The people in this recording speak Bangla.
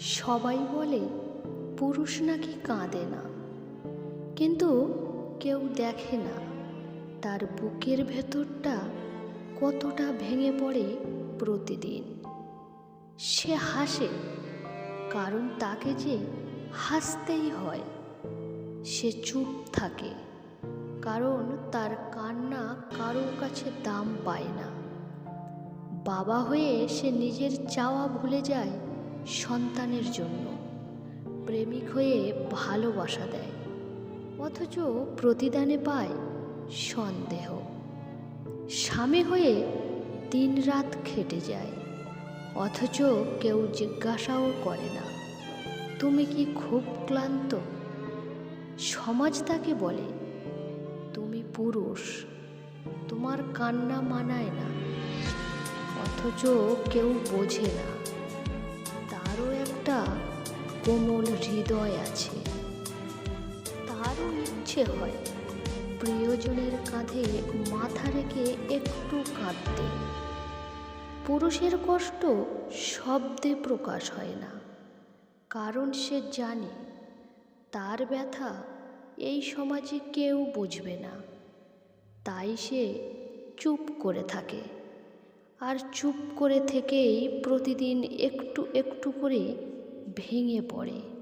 সবাই বলে, পুরুষ নাকি কাঁদে না? কিন্তু কেউ দেখে না, তার বুকের ভেতরটা কতটা ভেঙে পড়ে প্রতিদিন। সে হাসে, কারণ তাকে যে হাসতেই হয়, সে চুপ থাকে, কারণ তার কান্না কারোর কাছে দাম পায় না। বাবা হয়ে সে নিজের চাওয়া ভুলে যায় সন্তানের জন্য। প্রেমিক হয়ে ভালোবাসা দেয়। অথচ প্রতিদানে পায় সন্দেহ। স্বামী হয়ে দিন রাত খেটে যায়। অথচ কেউ জিজ্ঞাসাও করে না। তুমি কি খুব ক্লান্ত? সমাজ তাকে বলে, তুমি পুরুষ। তোমার কান্না মানায় না। অথচ কেউ বোঝে না। কোমল হৃদয় আছে। তারও ইচ্ছে হয় প্রিয়জনের কাঁধে মাথা রেখে একটু কাঁদতে। পুরুষের কষ্ট শব্দে প্রকাশ হয় না, কারণ সে জানে তার ব্যথা এই সমাজে কেউ বুঝবে না। তাই সে চুপ করে থাকে আর চুপ করে থেকেই প্রতিদিন একটু একটু করে ভেঙে পড়ে।